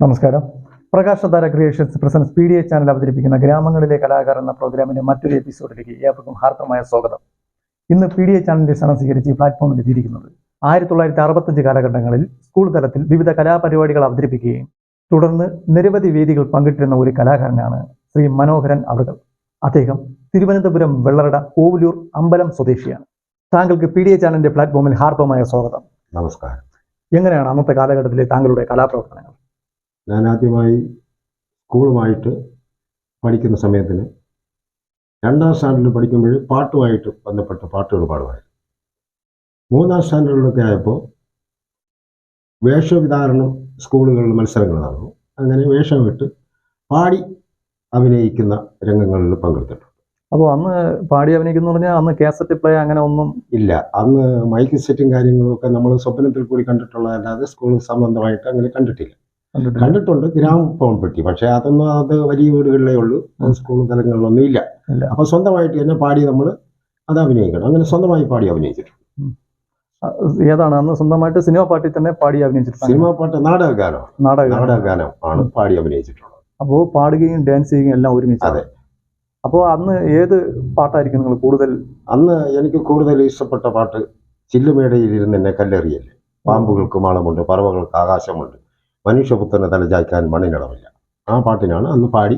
നമസ്കാരം. Prakashadhara creations presents P D A channel അവതരിപ്പിക്കുന്ന ഗ്രാമങ്ങളിലെ കലാകാരൻ എന്ന പ്രോഗ്രാമിന്റെ മറ്റൊരു എപ്പിസോഡിലേക്ക് ഏവർക്കും ഹാർദമായ സ്വാഗതം. ഇന്ന് പി ഡി എ ചാനലിന്റെ സ്ഥാനം സ്വീകരിച്ച് പ്ലാറ്റ്ഫോമിൽ എത്തിയിരിക്കുന്നത് ആയിരത്തി തൊള്ളായിരത്തി അറുപത്തഞ്ച് കാലഘട്ടങ്ങളിൽ സ്കൂൾ തലത്തിൽ വിവിധ കലാപരിപാടികൾ അവതരിപ്പിക്കുകയും തുടർന്ന് നിരവധി വേദികൾ പങ്കിട്ടിരുന്ന ഒരു കലാകാരനാണ് ശ്രീ മനോഹരൻ അവറുകൾ. അദ്ദേഹം തിരുവനന്തപുരം വെള്ളറട ഓവലൂർ അമ്പലം സ്വദേശിയാണ്. താങ്കൾക്ക് പി ഡി എ ചാനലിന്റെ പ്ലാറ്റ്ഫോമിൽ ഹാർദവമായ സ്വാഗതം. നമസ്കാരം. എങ്ങനെയാണ് അന്നത്തെ കാലഘട്ടത്തിലെ താങ്കളുടെ കലാപ്രവർത്തനങ്ങൾ? ഞാൻ ആദ്യമായി സ്കൂളുമായിട്ട് പഠിക്കുന്ന സമയത്തിന് രണ്ടാം സ്റ്റാൻഡേർഡിൽ പഠിക്കുമ്പോൾ പാട്ടുമായിട്ട് ബന്ധപ്പെട്ട പാട്ടുകൾ പാടുമായിരുന്നു. മൂന്നാം സ്റ്റാൻഡേർഡിലൊക്കെ ആയപ്പോൾ വേഷവിധാരണം സ്കൂളുകളിൽ മത്സരങ്ങൾ നടന്നു. അങ്ങനെ വേഷമിട്ട് പാടി അഭിനയിക്കുന്ന രംഗങ്ങളിൽ പങ്കെടുത്തിട്ടുണ്ട്. അപ്പോൾ അന്ന് പാടി അഭിനയിക്കുന്നു പറഞ്ഞാൽ അന്ന് കാസറ്റ് പ്ലേ അങ്ങനെ ഒന്നും ഇല്ല. അന്ന് മൈക്ക് സെറ്റും കാര്യങ്ങളൊക്കെ നമ്മൾ സ്വപ്നത്തിൽ കൂടി കണ്ടിട്ടുള്ളതല്ലാതെ സ്കൂൾ സംബന്ധമായിട്ട് അങ്ങനെ കണ്ടിട്ടില്ല. കണ്ടിട്ടുണ്ട്. ഗ്രാമഫോൺ പെട്ടി. പക്ഷേ അതൊന്നും അത് വലിയ വീടുകളിലേ ഉള്ളൂ. സ്കൂൾ തലങ്ങളിലൊന്നും ഇല്ല. അപ്പോൾ അപ്പൊ സ്വന്തമായിട്ട് തന്നെ പാടി നമ്മൾ അത് അഭിനയിക്കണം. അങ്ങനെ സ്വന്തമായി പാടി അഭിനയിച്ചിട്ടുണ്ട്. ഏതാണ്? അന്ന് സ്വന്തമായിട്ട് സിനിമ പാട്ടിൽ തന്നെ പാടി അഭിനയിച്ചിട്ടുണ്ട്. സിനിമ പാട്ട് നാടക ഗാനം നാടക നാടകഗാനം ആണ് പാടി അഭിനയിച്ചിട്ടുള്ളത്. അപ്പോൾ പാടുകയും ഡാൻസ് ചെയ്യുകയും എല്ലാം ഒരുമിച്ച് അതെ. അപ്പോൾ അന്ന് ഏത് പാട്ടായിരിക്കും നിങ്ങൾ കൂടുതൽ അന്ന് എനിക്ക് കൂടുതൽ ഇഷ്ടപ്പെട്ട പാട്ട് ചില്ലുമേടയിൽ ഇരുന്ന് എന്നെ കല്ലെറിയല്ലേ പാമ്പുകൾക്ക് മാളമുണ്ട് പറവകൾക്ക് ആകാശമുണ്ട്. മനുഷ്യപുത്രനെ തലചായ്ക്കാൻ മണ്ണിനടമില്ല. ആ പാട്ടിനാണ് അന്ന് പാടി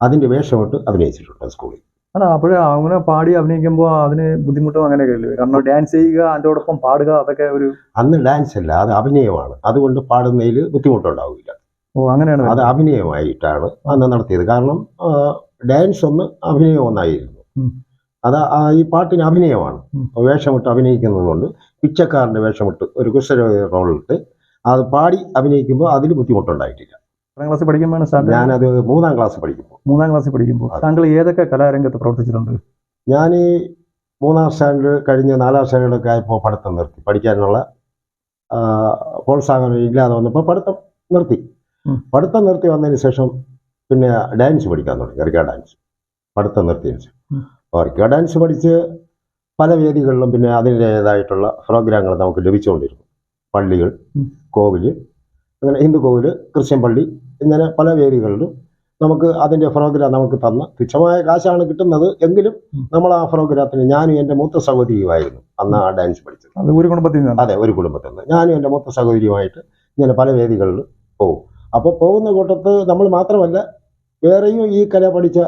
അതിന്റെ വേഷമിട്ട് അഭിനയിച്ചിട്ടുണ്ട് സ്കൂളിൽ. അല്ല അപ്പോഴേ അങ്ങനെ പാടി അഭിനയിക്കുമ്പോൾ അതിന് ബുദ്ധിമുട്ടും അങ്ങനെയൊക്കെ ഇല്ലേ? കാരണം ഡാൻസ് ചെയ്യുക അതിനോടൊപ്പം പാടുക അതൊക്കെ ഒരു അന്ന് ഡാൻസ് അല്ല അത് അഭിനയമാണ്. അതുകൊണ്ട് പാടുന്നതിൽ ബുദ്ധിമുട്ടുണ്ടാവില്ല. ഓ അങ്ങനെയാണ് അത് അഭിനയമായിട്ടാണ് അന്ന് നടത്തിയത്. കാരണം ഡാൻസ് ഒന്ന് അഭിനയം ഒന്നായിരുന്നു അത് ഈ പാട്ടിന് അഭിനയമാണ്. വേഷമിട്ട് അഭിനയിക്കുന്നതുകൊണ്ട് പിച്ചക്കാരന്റെ വേഷമിട്ട് ഒരു കുശര റോളിട്ട് അത് പാടി അഭിനയിക്കുമ്പോൾ അതിൽ ബുദ്ധിമുട്ടുണ്ടായിട്ടില്ല. പത്താം ക്ലാസ്സിൽ പഠിക്കുമ്പോൾ സ്റ്റാർട്ട് ഞാനത് മൂന്നാം ക്ലാസ് പഠിക്കുമ്പോൾ മൂന്നാം ക്ലാസ്സിൽ പഠിക്കുമ്പോൾ താങ്കൾ ഏതൊക്കെ കലാരംഗത്ത് പ്രവർത്തിച്ചിട്ടുണ്ട്? ഞാൻ മൂന്നാം സ്റ്റാൻഡേർഡ് കഴിഞ്ഞ് നാലാം സ്റ്റാൻഡേർഡൊക്കെ ആയപ്പോൾ പഠിത്തം നിർത്തി. പഠിക്കാനുള്ള പ്രോത്സാഹനം ഇല്ലാതെ വന്നപ്പോൾ പഠിത്തം നിർത്തി. പഠിത്തം നിർത്തി വന്നതിന് ശേഷം പിന്നെ ഡാൻസ് പഠിക്കാൻ തുടങ്ങി. റിക്ക ഡാൻസ് പഠിത്തം നിർത്തിയതിന് റിക്ക ഡാൻസ് പഠിച്ച് പല വേദികളിലും പിന്നെ അതിന്റേതായിട്ടുള്ള പ്രോഗ്രാമുകൾ നമുക്ക് ലഭിച്ചുകൊണ്ടിരുന്നു. പള്ളികൾ കോവിൽ കോവിൽ അങ്ങനെ ഹിന്ദു കോവിൽ ക്രിസ്ത്യൻ പള്ളി ഇങ്ങനെ പല വേദികളിലും നമുക്ക് അതിന്റെ പ്രോഗ്രാം നമുക്ക് തന്ന തുച്ഛമായ കാശാണ് കിട്ടുന്നത് എങ്കിലും നമ്മൾ ആ പ്രോഗ്രാമത്തിന് ഞാനും എന്റെ മൂത്ത സഹോദരിയുമായിരുന്നു അന്ന് ആ ഡാൻസ് പഠിച്ചത്. അത് ഒരു കുടുംബത്തിൽ നിന്ന് അതെ ഒരു കുടുംബത്തിൽ നിന്ന്. ഞാനും എന്റെ മൂത്ത സഹോദരിയുമായിട്ട് ഇങ്ങനെ പല വേദികളിൽ പോകും അപ്പോൾ പോകുന്ന കൂട്ടത്ത് നമ്മൾ മാത്രമല്ല വേറെയും ഈ കല പഠിച്ച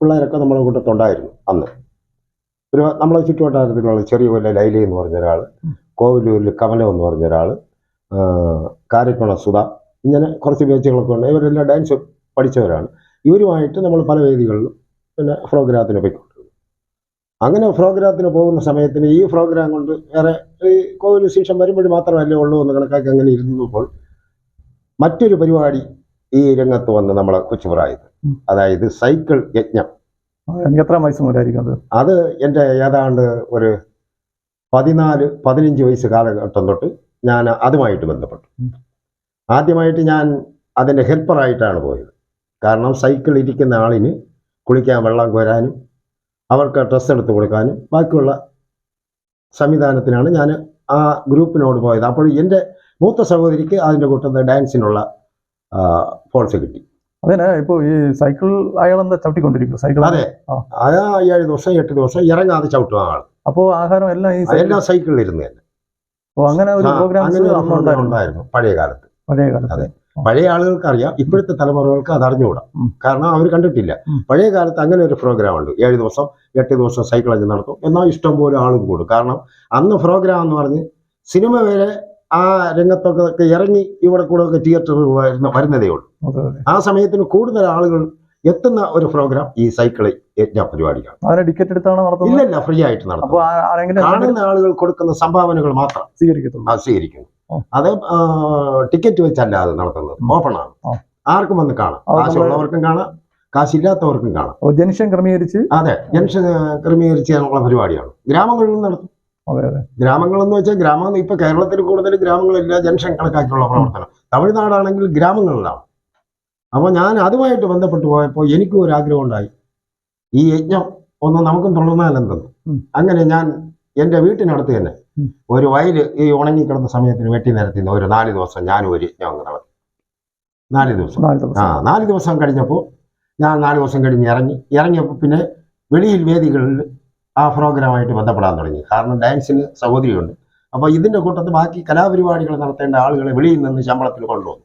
പിള്ളേരൊക്കെ നമ്മുടെ കൂട്ടത്തുണ്ടായിരുന്നു അന്ന്. ഒരു നമ്മളെ ചുറ്റുവട്ടാരത്തിലുള്ള ചെറിയ കൊല്ല ലൈല എന്ന് പറഞ്ഞ ഒരാൾ കോവിലൂരിൽ കമലം എന്ന് പറഞ്ഞ ഒരാൾ കാരക്കുണ സുധ ഇങ്ങനെ കുറച്ച് പേച്ചുകളൊക്കെ ഉണ്ട്. ഇവരെല്ലാം ഡാൻസ് പഠിച്ചവരാണ്. ഇവരുമായിട്ട് നമ്മൾ പല വേദികളിലും പിന്നെ പ്രോഗ്രാമത്തിന് പോയിക്കൊണ്ടിരുന്നു. അങ്ങനെ പ്രോഗ്രാമത്തിന് പോകുന്ന സമയത്തിന് ഈ പ്രോഗ്രാം കൊണ്ട് വേറെ ഈ കോവിലൂർ ശേഷം വരുമ്പോൾ മാത്രമല്ലേ ഉള്ളൂ എന്ന് കണക്കാക്കി അങ്ങനെ ഇരുന്നപ്പോൾ മറ്റൊരു പരിപാടി ഈ രംഗത്ത് വന്ന് നമ്മളെ കൊച്ചുപ്രായത്. അതായത് സൈക്കിൾ യജ്ഞം. എനിക്ക് എത്ര വയസ്സ് മുതലായിരിക്കും അത്. അത് എന്റെ ഏതാണ്ട് ഒരു പതിനാല് പതിനഞ്ച് വയസ്സ് കാലഘട്ടം തൊട്ട് ഞാൻ അതുമായിട്ട് ബന്ധപ്പെട്ടു. ആദ്യമായിട്ട് ഞാൻ അതിന്റെ ഹെൽപ്പറായിട്ടാണ് പോയത്. കാരണം സൈക്കിൾ ഇരിക്കുന്ന ആളിന് കുളിക്കാൻ വെള്ളം കോരാനും അവർക്ക് ഡ്രസ്സ് എടുത്ത് കൊടുക്കാനും ബാക്കിയുള്ള സംവിധാനത്തിനാണ് ഞാൻ ആ ഗ്രൂപ്പിനോട് പോയത്. അപ്പോൾ എന്റെ മൂത്ത സഹോദരിക്ക് അതിന്റെ കൂട്ടത്തിൽ ഡാൻസിനുള്ള ഫോഴ്സ് കിട്ടി. അതിന് ഇപ്പോൾ ഈ സൈക്കിൾ അയാൾ എന്താ ചവിട്ടിക്കൊണ്ടിരിക്കും സൈക്കിൾ അതെ. ആ ഏഴ് ദിവസം എട്ട് ദിവസം ഇറങ്ങാതെ ചവിട്ടും ആൾ അപ്പോൾ ആഹാരം എല്ലാം ഈ എല്ലാം സൈക്കിളിൽ ഇരുന്ന് തന്നെ. അപ്പോൾ അങ്ങനെ ഒരു അന്നുണ്ടായിരുന്നു ഉണ്ടായിരുന്നു പഴയ കാലത്ത്. പഴയ കാലത്ത്. അതെ. പഴയ ആളുകൾക്ക് അറിയാം ഇപ്പോഴത്തെ തലമുറകൾക്ക് അത് അറിഞ്ഞുകൂടാ. കാരണം അവർ കണ്ടിട്ടില്ല. പഴയ കാലത്ത് അങ്ങനെ ഒരു പ്രോഗ്രാം ഉണ്ട്. ഏഴ് ദിവസം എട്ട് ദിവസം സൈക്കിൾ അഞ്ച് നടത്തും. എന്നാൽ ഇഷ്ടം പോലെ ആളും കൂടും. കാരണം അന്ന് പ്രോഗ്രാം എന്ന് പറഞ്ഞ് സിനിമ വരെ ആ രംഗത്തൊക്കെ ഇറങ്ങി ഇവിടെ കൂടെ ഒക്കെ തിയേറ്ററിൽ വരുന്ന വരുന്നതേ ഉള്ളൂ. ആ സമയത്തിന് കൂടുതൽ ആളുകൾ എത്തുന്ന ഒരു പ്രോഗ്രാം ഈ സൈക്കിൾ യജ്ഞ പരിപാടിയാണ്. അതിന് ടിക്കറ്റ് എടുത്താണ് നടത്തുന്നത്? ഇല്ലല്ല ഫ്രീ ആയിട്ട് നടത്തും. കാണുന്ന ആളുകൾ കൊടുക്കുന്ന സംഭാവനകൾ മാത്രം. സ്വീകരിക്കുന്നു. സ്വീകരിക്കുന്നു അത് ടിക്കറ്റ് വെച്ചല്ല അത് നടത്തുന്നത് ഓപ്പൺ ആണ്. ആർക്കും വന്ന് കാണാം. കാശുള്ളവർക്കും കാണാം. കാശില്ലാത്തവർക്കും കാണാം. ജംഗ്ഷൻ ക്രമീകരിച്ച് അതെ ജംഗ്ഷൻ ക്രമീകരിച്ച് പരിപാടിയാണ്. ഗ്രാമങ്ങളിലും നടത്തും. അതെ അതെ. ഗ്രാമങ്ങളെന്ന് വെച്ചാൽ ഗ്രാമം ഇപ്പൊ കേരളത്തിൽ കൂടുതൽ ഗ്രാമങ്ങളില്ല ജംഗ്ഷൻ കണക്കാക്കിയുള്ള പ്രവർത്തനം തമിഴ്നാടാണെങ്കിൽ ഗ്രാമങ്ങളിലാണ്. അപ്പോൾ ഞാൻ അതുമായിട്ട് ബന്ധപ്പെട്ട് പോയപ്പോൾ എനിക്കും ഒരു ആഗ്രഹം ഉണ്ടായി ഈ യജ്ഞം ഒന്ന് നമുക്കും തുടർന്നാലെന്തെന്ന് എന്തെന്ന്? അങ്ങനെ ഞാൻ എന്റെ വീട്ടിനടുത്ത് തന്നെ. ഒരു വയൽ ഈ ഉണങ്ങിക്കിടന്ന സമയത്തിന് വെട്ടി നിരത്തി ഒരു നാല് ദിവസം ഞാനും ഒരു യജ്ഞം അങ്ങ് നടത്തി. നാല് ദിവസം. ആ നാല് ദിവസം കഴിഞ്ഞപ്പോൾ ഞാൻ നാല് ദിവസം കഴിഞ്ഞ് ഇറങ്ങി. ഇറങ്ങിയപ്പോൾ പിന്നെ വെളിയിൽ വേദികളിൽ ആ പ്രോഗ്രാമായിട്ട് ബന്ധപ്പെടാൻ തുടങ്ങി. കാരണം ഡാൻസിന് സഹോദരിയുണ്ട് അപ്പോൾ ഇതിന്റെ കൂട്ടത്തിൽ ബാക്കി കലാപരിപാടികൾ നടത്തേണ്ട ആളുകളെ വെളിയിൽ നിന്ന് ശമ്പളത്തിൽ കൊണ്ടുവന്നു.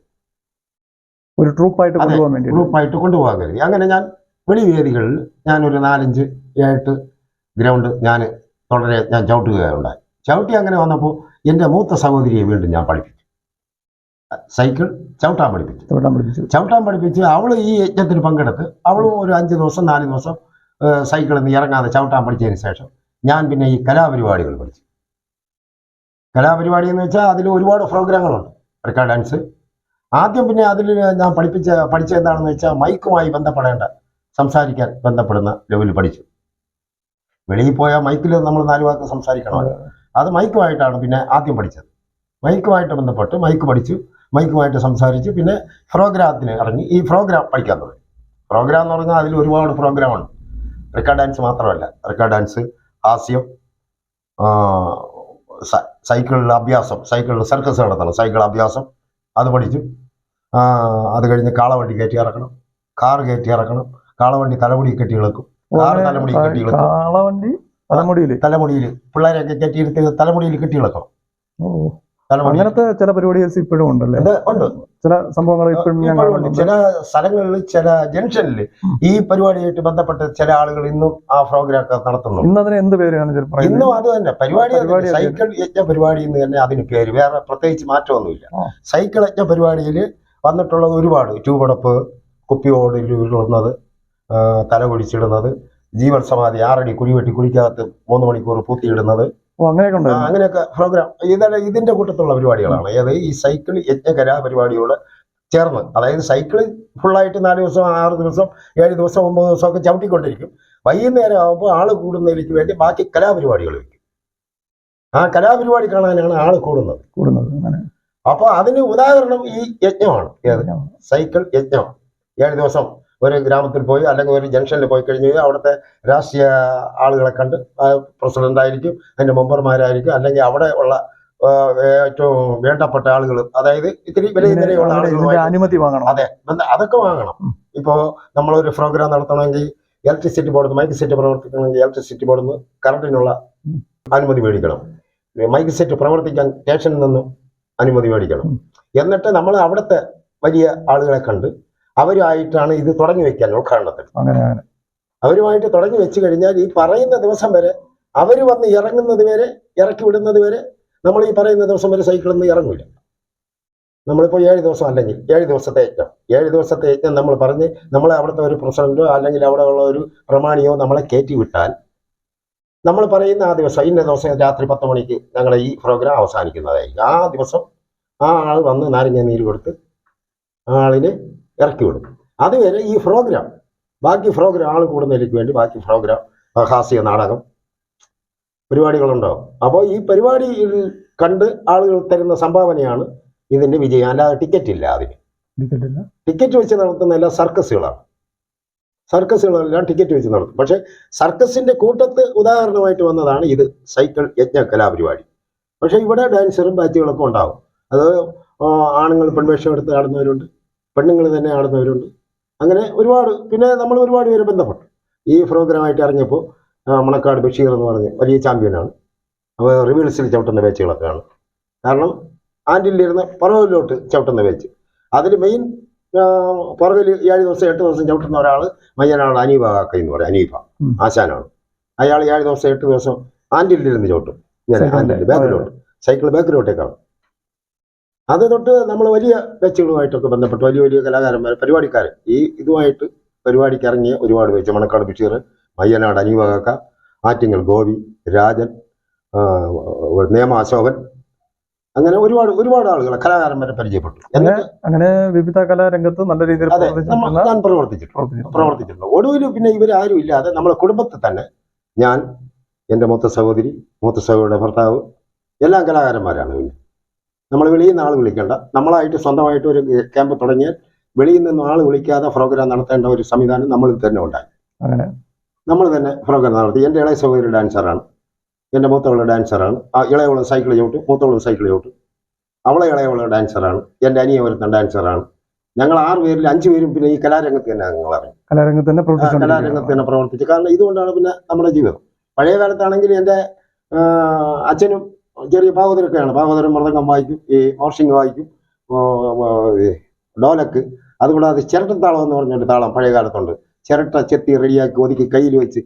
ഒരു ട്രൂപ്പായിട്ട് കൊണ്ടുപോകാൻ വേണ്ടി ട്രൂപ്പായിട്ട് കൊണ്ടുപോകാൻ കരുതി അങ്ങനെ ഞാൻ വെളി വേദികളിൽ ഞാനൊരു നാലഞ്ച് ഏട്ട് ഗ്രൗണ്ട് ഞാൻ തുടരെ ഞാൻ ചവിട്ടുകയുണ്ടായി ചവിട്ടി അങ്ങനെ വന്നപ്പോൾ എന്റെ മൂത്ത സഹോദരിയെ വീണ്ടും ഞാൻ പഠിപ്പിച്ചു. സൈക്കിൾ ചവിട്ടാൻ പഠിപ്പിച്ചു. ചവിട്ടാൻ പഠിപ്പിച്ചു. ചവിട്ടാൻ പഠിപ്പിച്ച് അവൾ ഈ യജ്ഞത്തിൽ പങ്കെടുത്ത് അവളും ഒരു അഞ്ച് ദിവസം നാല് ദിവസം സൈക്കിളിൽ നിന്ന് ഇറങ്ങാതെ ചവിട്ടാൻ പഠിച്ചതിന് ശേഷം ഞാൻ പിന്നെ ഈ കലാപരിപാടികൾ പഠിച്ചു. കലാപരിപാടി എന്ന് വെച്ചാൽ അതിൽ ഒരുപാട് പ്രോഗ്രാമുകളുണ്ട് റെക്കോർഡ് ഡാൻസ്. ആദ്യം പിന്നെ അതിൽ ഞാൻ പഠിപ്പിച്ച പഠിച്ച എന്താണെന്ന് വെച്ചാൽ മൈക്കുമായി ബന്ധപ്പെടേണ്ട സംസാരിക്കാൻ ബന്ധപ്പെടുന്ന ലെവലിൽ പഠിച്ചു. വെളിയിൽ പോയാൽ മൈക്കിൽ നമ്മൾ നാല് വാക്ക് സംസാരിക്കണം. അത്. മൈക്കുമായിട്ടാണ് പിന്നെ ആദ്യം പഠിച്ചത്. മൈക്കുമായിട്ട് ബന്ധപ്പെട്ട് മൈക്ക് പഠിച്ചു മൈക്കുമായിട്ട് സംസാരിച്ചു പിന്നെ പ്രോഗ്രാമത്തിന് ഇറങ്ങി. ഈ പ്രോഗ്രാം പഠിക്കാൻ തുടങ്ങി. പ്രോഗ്രാം എന്ന് പറഞ്ഞാൽ അതിൽ ഒരുപാട് പ്രോഗ്രാമുണ്ട്. റെക്കോർഡ് ഡാൻസ് മാത്രമല്ല. റെക്കാർഡ് ഡാൻസ് ഹാസ്യം സൈക്കിളിൽ അഭ്യാസം സൈക്കിളിൽ സർക്കസ് നടത്തണം. സൈക്കിൾ അഭ്യാസം അത് പഠിച്ചു. അത് കഴിഞ്ഞ് കാളവണ്ടി കയറ്റി ഇറക്കണം. കാർ കയറ്റി ഇറക്കണം. കാളവണ്ടി തലമുടി കെട്ടി ഇളക്കും. കാർ തലമുടി കെട്ടി ഇളക്കും. കാളവണ്ടി തലമുടിയിൽ? തലമുടിയിൽ പിള്ളേരെയൊക്കെ കെട്ടിയെടുത്ത് തലമുടിയിൽ കെട്ടി ഇളക്കണം. അങ്ങനത്തെ ചില പരിപാടികൾ ഇപ്പോഴും ഉണ്ടല്ലേ? ഉണ്ട്. ചില സംഭവങ്ങൾ ഇപ്പോഴും. കാണുന്നുണ്ട്. ചില സ്ഥലങ്ങളിൽ ചില ജംഗ്ഷനിൽ. ഈ പരിപാടിയായിട്ട് ബന്ധപ്പെട്ട് ചില ആളുകൾ ഇന്നും ആ പ്രോഗ്രാം ഒക്കെ നടത്തുന്നു ഇന്ന് അതിന് എന്ത് പേരാണ് ഇന്നും അത് തന്നെ. പരിപാടി സൈക്കിൾ യജ്ഞ പരിപാടി എന്ന് തന്നെ അതിന് പേര്. വേറെ പ്രത്യേകിച്ച് മാറ്റമൊന്നുമില്ല. സൈക്കിൾ യജ്ഞ പരിപാടിയിൽ വന്നിട്ടുള്ളത് ഒരുപാട് ട്യൂബടപ്പ് കുപ്പിയോടിൽ ഉരുളുന്നത് തല കുഴിച്ചിടുന്നത് ജീവൻ സമാധി ആറടി കുഴിവെട്ടി കുഴിക്കകത്ത് മൂന്ന് മണിക്കൂർ പൂത്തിയിടുന്നത് ഓ അങ്ങനെയൊക്കെ ഉണ്ട് അങ്ങനെയൊക്കെ പ്രോഗ്രാം ഇതാണ് ഇതിന്റെ കൂട്ടത്തിലുള്ള പരിപാടികളാണ്. അതായത് ഈ സൈക്കിൾ യജ്ഞകര പരിപാടിയോട് ചേർന്ന്. അതായത് സൈക്കിൾ ഫുള്ളായിട്ട് നാല് ദിവസം ആറ് ദിവസം ഏഴ് ദിവസം ഒമ്പത് ദിവസം ഒക്കെ ചവിട്ടിക്കൊണ്ടിരിക്കും. വൈകുന്നേരം ആകുമ്പോൾ ആൾ കൂടുന്നതിലേക്ക് വേണ്ടി ബാക്കി കലാപരിപാടികൾ വയ്ക്കും. ആ കലാപരിപാടി കാണാനാണ് ആൾ കൂടുന്നത്. കൂടുന്നത്. അപ്പോൾ അതിന് ഉദാഹരണം ഈ യജ്ഞമാണ്. സൈക്കിൾ യജ്ഞം ഏഴ് ദിവസം ഒരു ഗ്രാമത്തിൽ പോയി അല്ലെങ്കിൽ ഒരു ജംഗ്ഷനിൽ പോയി കഴിഞ്ഞ് കഴിഞ്ഞാൽ അവിടുത്തെ രാഷ്ട്രീയ ആളുകളെ കണ്ട് പ്രസിഡന്റ് ആയിരിക്കും അതിന്റെ മെമ്പർമാരായിരിക്കും അല്ലെങ്കിൽ അവിടെ ഉള്ള ഏറ്റവും വേണ്ടപ്പെട്ട ആളുകൾ അതായത് ഇത്തിരി വില നിലയുള്ള ആളുകൾ അനുമതി വാങ്ങണം. അതെ അതൊക്കെ വാങ്ങണം. ഇപ്പോൾ ഇപ്പോ നമ്മളൊരു പ്രോഗ്രാം നടത്തണമെങ്കിൽ ഇലക്ട്രിസിറ്റി ബോർഡ് മൈക്ക് സെറ്റ് പ്രവർത്തിക്കണമെങ്കിൽ ഇലക്ട്രിസിറ്റി ബോർഡിൽ നിന്ന് കറണ്ടിനുള്ള അനുമതി മേടിക്കണം. മൈക്ക് സെറ്റ് പ്രവർത്തിക്കാൻ സ്റ്റേഷനിൽ നിന്നും അനുമതി മേടിക്കണം. എന്നിട്ട് നമ്മൾ അവിടുത്തെ വലിയ ആളുകളെ കണ്ട് അവരുമായിട്ടാണ് ഇത് തുടങ്ങി വെക്കാൻ ഉദ്ഘാടനത്തിൽ അങ്ങനെ അങ്ങനെ. അവരുമായിട്ട് തുടങ്ങി വെച്ച് കഴിഞ്ഞാൽ ഈ പറയുന്ന ദിവസം വരെ അവർ വന്ന് ഇറങ്ങുന്നത് വരെ ഇറക്കി വിടുന്നത് വരെ നമ്മൾ ഈ പറയുന്ന ദിവസം വരെ സൈക്കിളിൽ നിന്ന് ഇറങ്ങില്ല നമ്മളിപ്പോൾ ഏഴ് ദിവസം അല്ലെങ്കിൽ ഏഴ് ദിവസത്തെ യജ്ഞം. ഏഴ് ദിവസത്തെ യജ്ഞം നമ്മൾ പറഞ്ഞ് നമ്മളെ അവിടുത്തെ ഒരു പ്രസിഡന്റോ അല്ലെങ്കിൽ അവിടെ ഉള്ള ഒരു പ്രമാണിയോ നമ്മളെ കയറ്റി വിട്ടാൽ നമ്മൾ പറയുന്ന ആ ദിവസം ഇന്ന ദിവസം രാത്രി പത്ത് മണിക്ക് ഞങ്ങളുടെ ഈ പ്രോഗ്രാം അവസാനിക്കുന്നതായിരിക്കും. ആ ദിവസം ആ ആൾ വന്ന് നാരങ്ങ നീര് കൊടുത്ത് ആ ആളിനെ ഇറക്കി വിടും. അതുവരെ ഈ പ്രോഗ്രാം ബാക്കി പ്രോഗ്രാം ആൾ കൂടുന്നതിലേക്ക് വേണ്ടി ബാക്കി പ്രോഗ്രാം ഹാസ്യ നാടകം പരിപാടികളുണ്ടാവും അപ്പോൾ ഈ പരിപാടിയിൽ കണ്ട് ആളുകൾ തരുന്ന സംഭാവനയാണ് ഇതിന്റെ വിജയം. അല്ലാതെ ടിക്കറ്റ് ഇല്ല അതിന്. ടിക്കറ്റ് വെച്ച് നടത്തുന്ന എല്ലാ സർക്കസുകളാണ്. സർക്കസുകളെല്ലാം ടിക്കറ്റ് വെച്ച് നടത്തും. പക്ഷെ സർക്കസിന്റെ കൂട്ടത്ത് ഉദാഹരണമായിട്ട് വന്നതാണ് ഇത് സൈക്കിൾ യജ്ഞ കലാപരിപാടി. പക്ഷെ ഇവിടെ ഡാൻസറും ബാച്ചുകളൊക്കെ ഉണ്ടാവും. അത് ആണുങ്ങൾ പെൺവേഷം എടുത്ത് ആടുന്നവരുണ്ട് പെണ്ണുങ്ങൾ തന്നെ ആടുന്നവരുണ്ട്. അങ്ങനെ ഒരുപാട് പിന്നെ നമ്മൾ ഒരുപാട് പേര് ബന്ധപ്പെട്ടു. ഈ പ്രോഗ്രാമായിട്ട് ഇറങ്ങിയപ്പോൾ മണക്കാട് ബഷീർ എന്ന് പറഞ്ഞ് വലിയ ചാമ്പ്യനാണ് അപ്പോൾ റിവീൽസിൽ ചവിട്ടുന്ന ബാച്ചുകളൊക്കെയാണ് കാരണം ആന്റിലിരുന്ന് പുറകിലോട്ട് ചവിട്ടുന്ന ബാച്ച് അതിൽ മെയിൻ പുറകിൽ ഏഴ് ദിവസം എട്ട് ദിവസം ചവിട്ടുന്ന ഒരാൾ മയ്യനാണ് അനീഫ കാക്ക എന്ന് പറയും അനീബ. ആശാനാണ്. അയാൾ ഏഴ് ദിവസം എട്ട് ദിവസം ആന്റിലിരുന്ന് ചവിട്ടും. ഞാൻ ആൻഡിൽ ബാക്കിലോട്ട് സൈക്കിൾ ബാക്കിലോട്ടേക്കാണ് അത് തൊട്ട് നമ്മൾ വലിയ വെച്ചുകളുമായിട്ടൊക്കെ ബന്ധപ്പെട്ട് വലിയ വലിയ കലാകാരന്മാർ പരിപാടിക്കാർ ഈ ഇതുമായിട്ട് പരിപാടിക്ക് ഇറങ്ങിയ ഒരുപാട് വെച്ച് മണക്കാട് ബഷീർ മയ്യനാട് അനീഫ കാക്ക ആറ്റിങ്ങൽ ഗോപി രാജൻ നേമ അശോകൻ. അങ്ങനെ ഒരുപാട് ഒരുപാട് ആളുകളെ കലാകാരന്മാരെ പരിചയപ്പെട്ടു. അങ്ങനെ വിവിധ കലാരംഗത്ത് നല്ല രീതിയിൽ ഞാൻ പ്രവർത്തിച്ചിട്ടുണ്ട്. പ്രവർത്തിച്ചിട്ടുണ്ട്. പ്രവർത്തിച്ചിട്ടുണ്ട്. ഒടുവിൽ പിന്നെ ഇവരാരും ഇല്ലാതെ നമ്മളെ കുടുംബത്തിൽ തന്നെ ഞാൻ എന്റെ മൂത്ത സഹോദരി മൂത്ത സഹോദരിയുടെ ഭർത്താവ് എല്ലാം കലാകാരന്മാരാണ് പിന്നെ. നമ്മൾ വെളിയിൽ നിന്ന് ആൾ വിളിക്കേണ്ട. നമ്മളായിട്ട് സ്വന്തമായിട്ട് ഒരു ക്യാമ്പ് തുടങ്ങിയാൽ വെളിയിൽ നിന്ന് ആൾ വിളിക്കാതെ പ്രോഗ്രാം നടത്തേണ്ട ഒരു സംവിധാനം നമ്മൾ തന്നെ ഉണ്ടായി. നമ്മൾ തന്നെ പ്രോഗ്രാം നടത്തി. എന്റെ ഇളയ സഹോദരി ഡാൻസറാണ് എന്റെ മൂത്തവളുടെ ഡാൻസറാണ് ആ ഇളയവളും സൈക്കിൾ ചവിട്ടും മൂത്തവളും സൈക്കിൾ ചവിട്ടും. അവളെ ഇളയവളെ ഡാൻസറാണ് എന്റെ അനിയ ഒരുത്തൻ ഡാൻസറാണ് ഞങ്ങൾ ആറ് പേരിൽ അഞ്ചു പേരും പിന്നെ ഈ കലാരംഗത്ത് തന്നെ ഞങ്ങൾ അറിയാം കലാരംഗത്ത് തന്നെ കലാരംഗത്ത് പ്രവർത്തിച്ചു തന്നെ പ്രവർത്തിച്ചു. കാരണം ഇതുകൊണ്ടാണ് പിന്നെ നമ്മുടെ ജീവിതം. പഴയ കാലത്താണെങ്കിൽ എന്റെ അച്ഛനും ചെറിയ ഭാഗവതരൊക്കെയാണ് ഭാഗവതരം മൃദംഗം വായിക്കും ഈ മോർഷിംഗ് വായിക്കും ഡോലക്ക്. അതുകൂടാതെ ചിരട്ടൻ താളം എന്ന് പറഞ്ഞൊരു താളം പഴയ കാലത്തുണ്ട്. ചിരട്ട ചെത്തി റെഡിയാക്കി ഒതുക്കി കയ്യിൽ വെച്ച്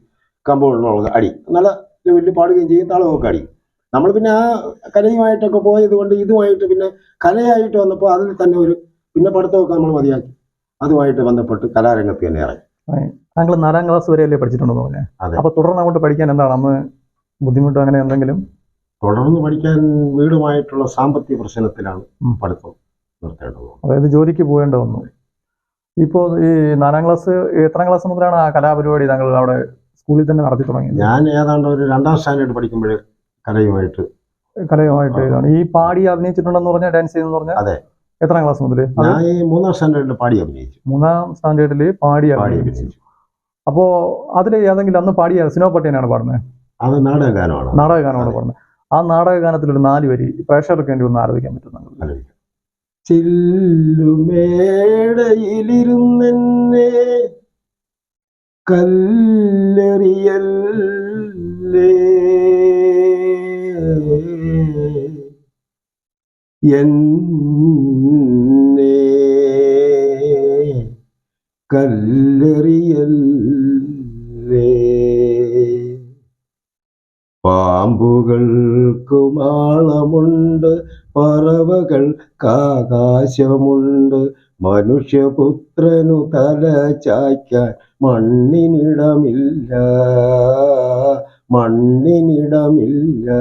കമ്പുള്ള അടി. നല്ല വലിയ പാടുകയും ചെയ്യും താളമൊക്കെ അടി നമ്മൾ പിന്നെ ആ കലയുമായിട്ടൊക്കെ പോയത് കൊണ്ട് ഇതുമായിട്ട് പിന്നെ കലയായിട്ട് വന്നപ്പോൾ അതിൽ തന്നെ ഒരു പിന്നെ പഠിത്തമൊക്കെ നമ്മൾ മതിയാക്കി. അതുമായിട്ട് ബന്ധപ്പെട്ട് കലാരംഗത്ത് തന്നെ ഇറങ്ങി. താങ്കൾ നാലാം ക്ലാസ് വരെ അല്ലേ പഠിച്ചിട്ടുണ്ടോ അതെ. അപ്പൊ തുടർന്ന് അങ്ങോട്ട് പഠിക്കാൻ എന്താണ്? അന്ന് ബുദ്ധിമുട്ടോ അങ്ങനെ എന്തെങ്കിലും? തുടർന്ന് പഠിക്കാൻ വീടുമായിട്ടുള്ള സാമ്പത്തിക പ്രശ്നത്തിലാണ്. പഠിത്തം നിർത്തേണ്ടത്. അതായത് ജോലിക്ക് പോകേണ്ട വന്നു. ഇപ്പോൾ ഈ നാലാം ക്ലാസ് എത്രാം ക്ലാസ് മുതലാണ് ആ കലാപരിപാടി താങ്കൾ അവിടെ സ്കൂളിൽ തന്നെ നടത്തി തുടങ്ങി ഞാൻ ഏതാണ്ട് ഒരു രണ്ടാം സ്റ്റാൻഡേർഡ് പഠിക്കുമ്പോൾ കലയുമായിട്ട് കലയുമായിട്ട് ഈ പാടി അഭിനയിച്ചിട്ടുണ്ടെന്ന് പറഞ്ഞാൽ ഡാൻസ് ചെയ്തെന്ന് പറഞ്ഞാൽ അതെ. എത്രാം ക്ലാസ് മുതൽ ഞാൻ ഈ മൂന്നാം സ്റ്റാൻഡേർഡിൽ പാടി അഭിനയിച്ചു. മൂന്നാം സ്റ്റാൻഡേർഡിൽ പാടി പാടി അഭിനയിച്ചു. അപ്പോൾ അപ്പോ അതിൽ ഏതെങ്കിലും അന്ന് പാടിയ സിനിമ പാട്ടിനാണ് പാടുന്നത്? അത് നാടകഗാനമാണ്. നാടക ഗാനമാണ് പാടുന്നത്. ആ നാടക ഗാനത്തിൽ ഒരു നാല് വരി പ്രേക്ഷകർക്ക് വേണ്ടി ഒന്ന് ആലോചിക്കാൻ പറ്റുന്നുണ്ട്. ചില്ലുമേടയിലിരുന്നെ ചില്ലുമേടയിലിരുന്നെന്നെ കല്ലെറിയല്ലേ? എന്നെ കല്ലെറിയല്ലേ? പാമ്പുകൾക്ക് പറവകൾ കാകാശമുണ്ട്. മനുഷ്യപുത്രനു തല ചായ്ക്കാൻ മണ്ണിനിടമില്ല. മണ്ണിനിടമില്ല.